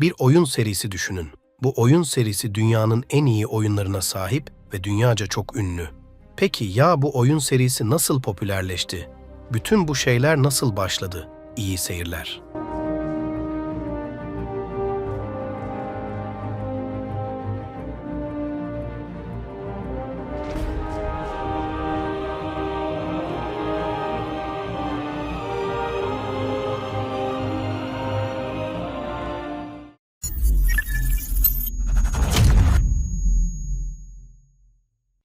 Bir oyun serisi düşünün. Bu oyun serisi dünyanın en iyi oyunlarına sahip ve dünyaca çok ünlü. Peki ya bu oyun serisi nasıl popülerleşti? Bütün bu şeyler nasıl başladı? İyi seyirler.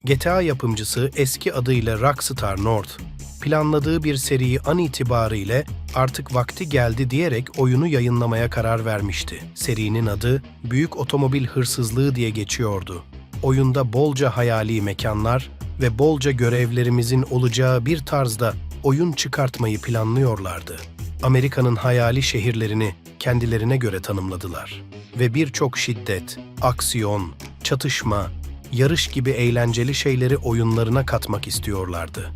GTA yapımcısı eski adıyla Rockstar North, planladığı bir seriyi an itibariyle artık vakti geldi diyerek oyunu yayınlamaya karar vermişti. Serinin adı Büyük Otomobil Hırsızlığı diye geçiyordu. Oyunda bolca hayali mekanlar ve bolca görevlerimizin olacağı bir tarzda oyun çıkartmayı planlıyorlardı. Amerika'nın hayali şehirlerini kendilerine göre tanımladılar ve birçok şiddet, aksiyon, çatışma, yarış gibi eğlenceli şeyleri oyunlarına katmak istiyorlardı.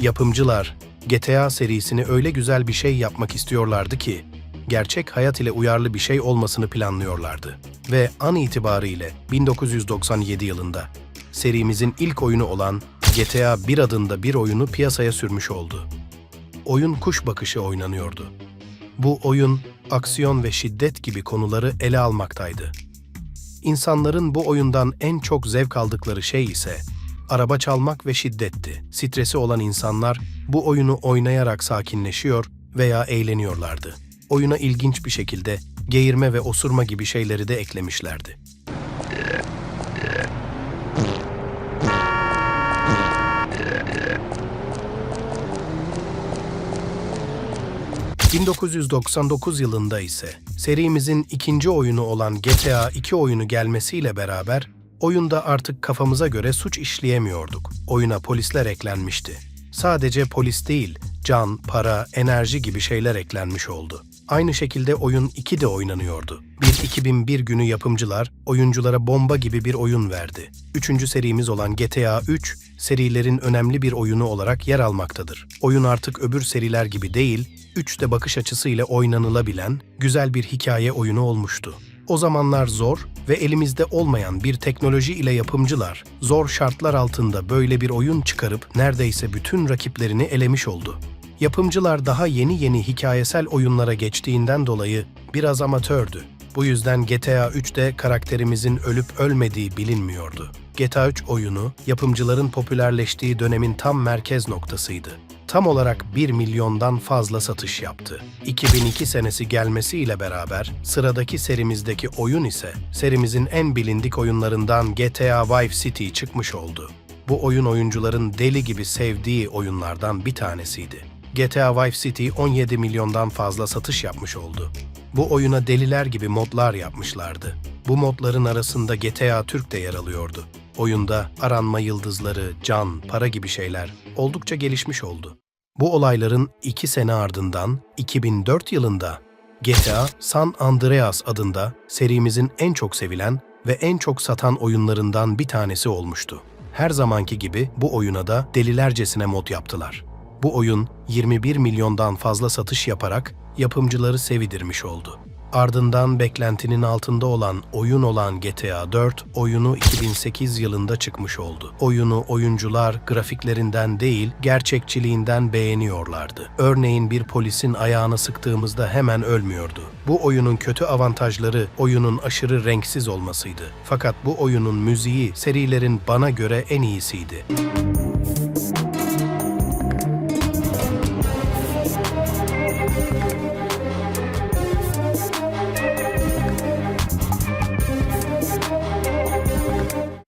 Yapımcılar GTA serisini öyle güzel bir şey yapmak istiyorlardı ki gerçek hayat ile uyarlı bir şey olmasını planlıyorlardı. Ve an itibariyle 1997 yılında serimizin ilk oyunu olan GTA 1 adında bir oyunu piyasaya sürmüş oldu. Oyun kuş bakışı oynanıyordu. Bu oyun aksiyon ve şiddet gibi konuları ele almaktaydı. İnsanların bu oyundan en çok zevk aldıkları şey ise araba çalmak ve şiddetti. Stresi olan insanlar bu oyunu oynayarak sakinleşiyor veya eğleniyorlardı. Oyuna ilginç bir şekilde geğirme ve osurma gibi şeyleri de eklemişlerdi. ...1999 yılında ise serimizin ikinci oyunu olan GTA 2 oyunu gelmesiyle beraber oyunda artık kafamıza göre suç işleyemiyorduk. Oyuna polisler eklenmişti. Sadece polis değil, can, para, enerji gibi şeyler eklenmiş oldu. Aynı şekilde oyun 2 de oynanıyordu. Bir 2001 günü yapımcılar oyunculara bomba gibi bir oyun verdi. Üçüncü serimiz olan GTA 3, serilerin önemli bir oyunu olarak yer almaktadır. Oyun artık öbür seriler gibi değil, 3 de bakış açısıyla oynanılabilen güzel bir hikaye oyunu olmuştu. O zamanlar zor ve elimizde olmayan bir teknoloji ile yapımcılar zor şartlar altında böyle bir oyun çıkarıp neredeyse bütün rakiplerini elemiş oldu. Yapımcılar daha yeni yeni hikayesel oyunlara geçtiğinden dolayı biraz amatördü. Bu yüzden GTA 3'te karakterimizin ölüp ölmediği bilinmiyordu. GTA 3 oyunu yapımcıların popülerleştiği dönemin tam merkez noktasıydı. Tam olarak 1 milyondan fazla satış yaptı. 2002 senesi gelmesiyle beraber sıradaki serimizdeki oyun ise serimizin en bilindik oyunlarından GTA Vice City çıkmış oldu. Bu oyun oyuncuların deli gibi sevdiği oyunlardan bir tanesiydi. GTA Vice City 17 milyondan fazla satış yapmış oldu. Bu oyuna deliler gibi modlar yapmışlardı. Bu modların arasında GTA Türk de yer alıyordu. Oyunda aranma yıldızları, can, para gibi şeyler oldukça gelişmiş oldu. Bu olayların iki sene ardından 2004 yılında GTA San Andreas adında serimizin en çok sevilen ve en çok satan oyunlarından bir tanesi olmuştu. Her zamanki gibi bu oyuna da delilercesine mod yaptılar. Bu oyun 21 milyondan fazla satış yaparak yapımcıları sevidirmiş oldu. Ardından beklentinin altında olan oyun olan GTA 4 oyunu 2008 yılında çıkmış oldu. Oyunu oyuncular grafiklerinden değil gerçekçiliğinden beğeniyorlardı. Örneğin bir polisin ayağını sıktığımızda hemen ölmüyordu. Bu oyunun kötü avantajları oyunun aşırı renksiz olmasıydı. Fakat bu oyunun müziği serilerin bana göre en iyisiydi.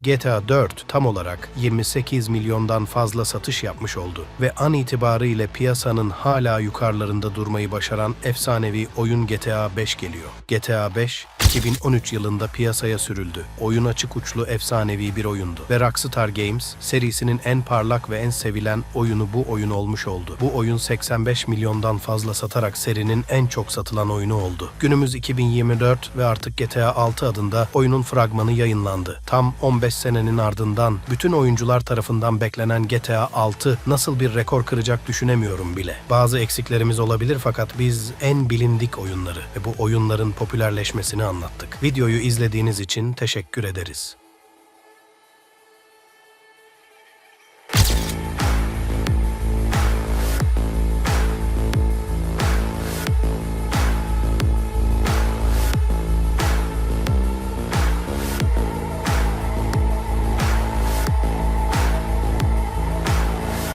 GTA 4 tam olarak 28 milyondan fazla satış yapmış oldu ve an itibariyle piyasanın hala yukarılarında durmayı başaran efsanevi oyun GTA 5 geliyor. GTA 5 2013 yılında piyasaya sürüldü. Oyun açık uçlu efsanevi bir oyundu ve Rockstar Games serisinin en parlak ve en sevilen oyunu bu oyun olmuş oldu. Bu oyun 85 milyondan fazla satarak serinin en çok satılan oyunu oldu. Günümüz 2024 ve artık GTA 6 adında oyunun fragmanı yayınlandı. Tam 15 senenin ardından bütün oyuncular tarafından beklenen GTA 6 nasıl bir rekor kıracak düşünemiyorum bile. Bazı eksiklerimiz olabilir fakat biz en bilindik oyunları ve bu oyunların popülerleşmesini anlatıyoruz anlattık. Videoyu izlediğiniz için teşekkür ederiz.